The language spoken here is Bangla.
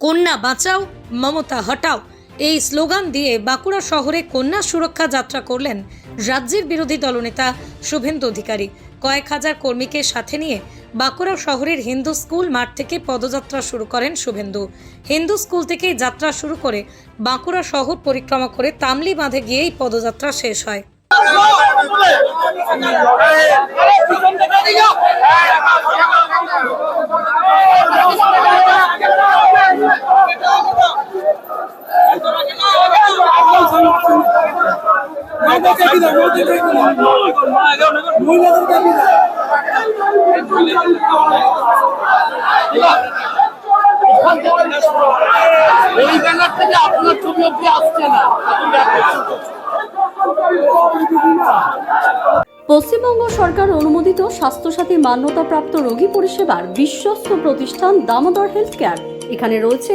কন্যা বাঁচাও, মমতা হটাও। এই স্লোগান দিয়ে বাঁকুড়া শহরে কন্যা সুরক্ষা যাত্রা করলেন রাজ্যের বিরোধী দলনেতা শুভেন্দু অধিকারী। কয়েক হাজার কর্মীকে সাথে নিয়ে বাঁকুড়া শহরের হিন্দু স্কুল মাঠ থেকে পদযাত্রা শুরু করেন শুভেন্দু। হিন্দু স্কুল থেকেই যাত্রা শুরু করে বাঁকুড়া শহর পরিক্রমা করে তামলি বাঁধে গিয়েই পদযাত্রা শেষ হয়। ওই ব্যানার থেকে আপনার ছবি অব্দি আসছে না। পশ্চিমবঙ্গ সরকার অনুমোদিত স্বাস্থ্যসাথী মান্যতাপ্রাপ্ত রোগী পরিষেবার বিশ্বস্ত প্রতিষ্ঠান দামোদর হেলথ কেয়ার। এখানে রয়েছে